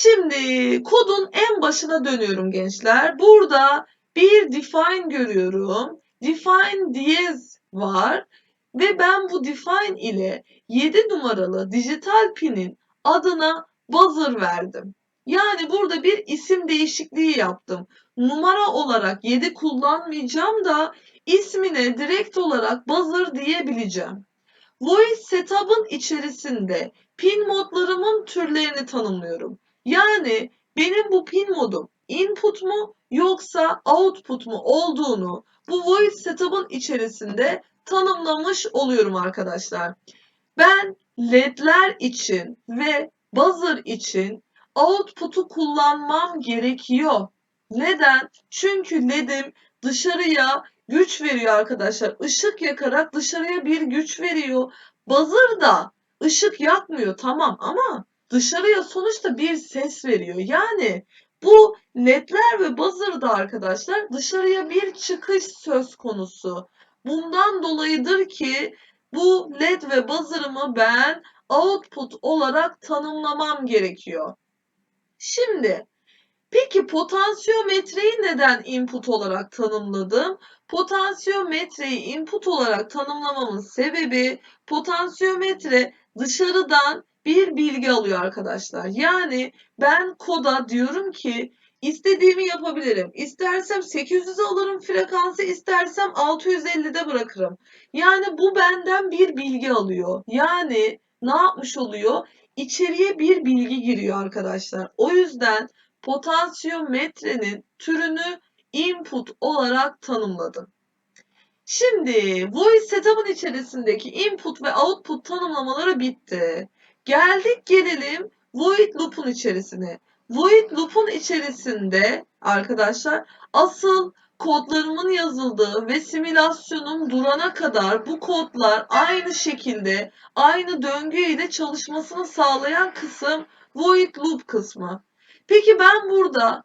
Şimdi kodun en başına dönüyorum gençler. Burada bir define görüyorum. Define diyez var. Ve ben bu define ile 7 numaralı dijital pinin adına buzzer verdim. Yani burada bir isim değişikliği yaptım. Numara olarak 7 kullanmayacağım da ismine direkt olarak buzzer diyebileceğim. Voice setup'ın içerisinde pin modlarımın türlerini tanımlıyorum. Yani benim bu pin modum input mu yoksa output mu olduğunu bu voice setup'ın içerisinde tanımlamış oluyorum arkadaşlar. Ben ledler için ve buzzer için output'u kullanmam gerekiyor. Neden? Çünkü ledim dışarıya güç veriyor arkadaşlar. Işık yakarak dışarıya bir güç veriyor. Buzzer da ışık yakmıyor tamam ama dışarıya sonuçta bir ses veriyor. Yani bu ledler ve buzzer'da arkadaşlar dışarıya bir çıkış söz konusu. Bundan dolayıdır ki bu led ve buzzer'ımı ben output olarak tanımlamam gerekiyor. Şimdi peki potansiyometreyi neden input olarak tanımladım? Potansiyometreyi input olarak tanımlamamın sebebi potansiyometre dışarıdan bir bilgi alıyor arkadaşlar. Yani ben koda diyorum ki istediğimi yapabilirim. İstersem 800'e alırım frekansı, istersem 650'de bırakırım. Yani bu benden bir bilgi alıyor. Yani ne yapmış oluyor? İçeriye bir bilgi giriyor arkadaşlar. O yüzden potansiyometrenin türünü input olarak tanımladım. Şimdi voice setup'ın içerisindeki input ve output tanımlamaları bitti. Geldik gelelim void loop'un içerisine. Void loop'un içerisinde arkadaşlar asıl kodlarımın yazıldığı ve simülasyonum durana kadar bu kodlar aynı şekilde aynı döngü ile çalışmasını sağlayan kısım void loop kısmı. Peki ben burada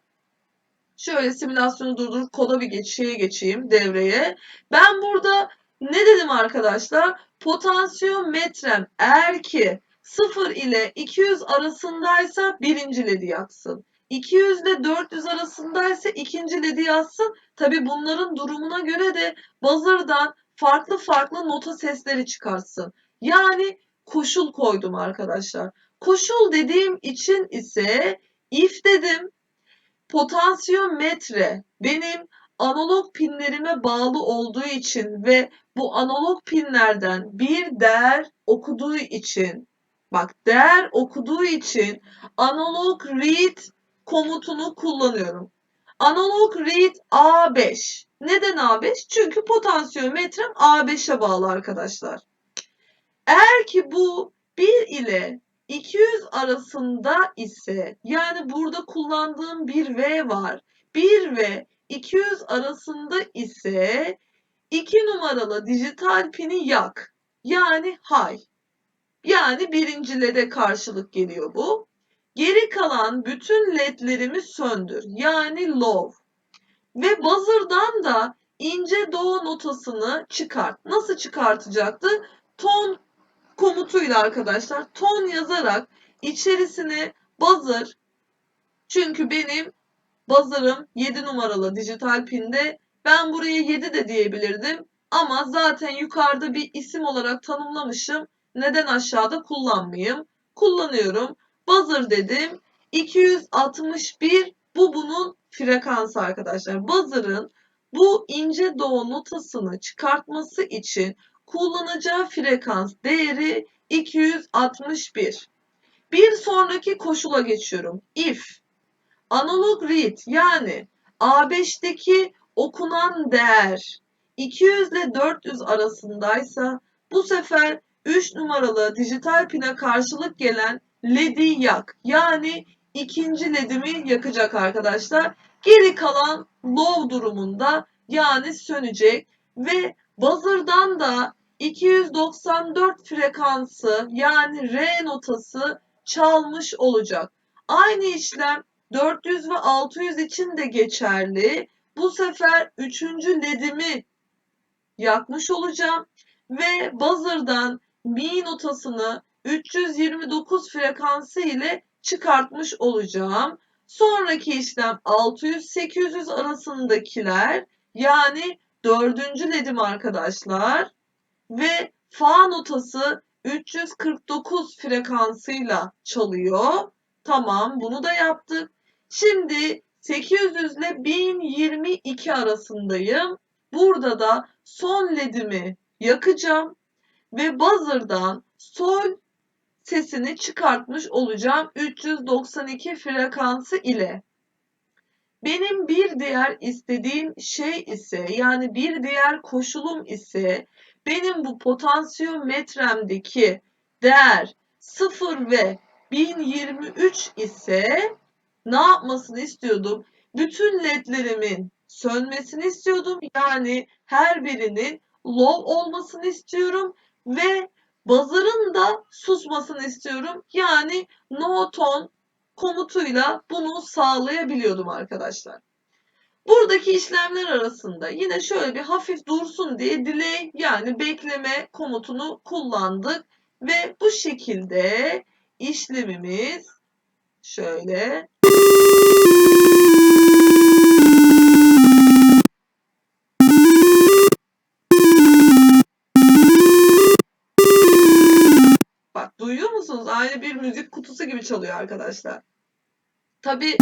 şöyle simülasyonu durdurup koda bir geç, şeye geçeyim devreye. Ben burada ne dedim arkadaşlar? Potansiyometrem eğer ki 0 ile 200 arasındaysa birinci ledi yaksın. 200 ile 400 arasındaysa ikinci ledi yazsın. Tabi bunların durumuna göre de buzzer'dan farklı farklı nota sesleri çıkarsın. Yani koşul koydum arkadaşlar. Koşul dediğim için ise if dedim. Potansiyometre benim analog pinlerime bağlı olduğu için ve bu analog pinlerden bir değer okuduğu için bak değer okuduğu için analog read komutunu kullanıyorum. Analog read A5. Neden A5? Çünkü potansiyometrem A5'e bağlı arkadaşlar. Eğer ki bu 1 ile 200 arasında ise yani burada kullandığım bir V var. 1 ve 200 arasında ise 2 numaralı dijital pini yak. Yani high. Yani birinci LED'e karşılık geliyor bu. Geri kalan bütün ledlerimi söndür. Yani low. Ve buzzer'dan da ince do notasını çıkart. Nasıl çıkartacaktı? Ton komutuyla arkadaşlar ton yazarak içerisine buzzer çünkü benim buzzer'ım 7 numaralı dijital pinde ben buraya 7 de diyebilirdim ama zaten yukarıda bir isim olarak tanımlamışım. Neden aşağıda kullanmayayım? Kullanıyorum. Buzzer dedim. 261 bu bunun frekansı arkadaşlar. Buzzer'ın bu ince do notasını çıkartması için kullanacağı frekans değeri 261. Bir sonraki koşula geçiyorum. If analog read yani A5'teki okunan değer 200 ile 400 arasındaysa bu sefer 3 numaralı dijital pine karşılık gelen LED'i yak. Yani ikinci LED'imi yakacak arkadaşlar. Geri kalan low durumunda yani sönecek ve buzzer'dan da 294 frekansı yani R notası çalmış olacak. Aynı işlem 400 ve 600 için de geçerli. Bu sefer üçüncü ledimi yakmış olacağım ve buzzer'dan mi notasını 329 frekansı ile çıkartmış olacağım. Sonraki işlem 600-800 arasındakiler yani dördüncü ledim arkadaşlar ve fa notası 349 frekansıyla çalıyor. Tamam bunu da yaptık. Şimdi 800 ile 1022 arasındayım. Burada da son ledimi yakacağım ve buzzer'dan sol sesini çıkartmış olacağım 392 frekansı ile. Benim bir diğer istediğim şey ise yani bir diğer koşulum ise benim bu potansiyometremdeki değer 0 ve 1023 ise ne yapmasını istiyordum? Bütün ledlerimin sönmesini istiyordum. Yani her birinin low olmasını istiyorum ve buzzer'ın da susmasını istiyorum. Yani no tone komutuyla bunu sağlayabiliyordum arkadaşlar. Buradaki işlemler arasında yine şöyle bir hafif dursun diye delay yani bekleme komutunu kullandık ve bu şekilde işlemimiz şöyle arkadaşlar. Tabi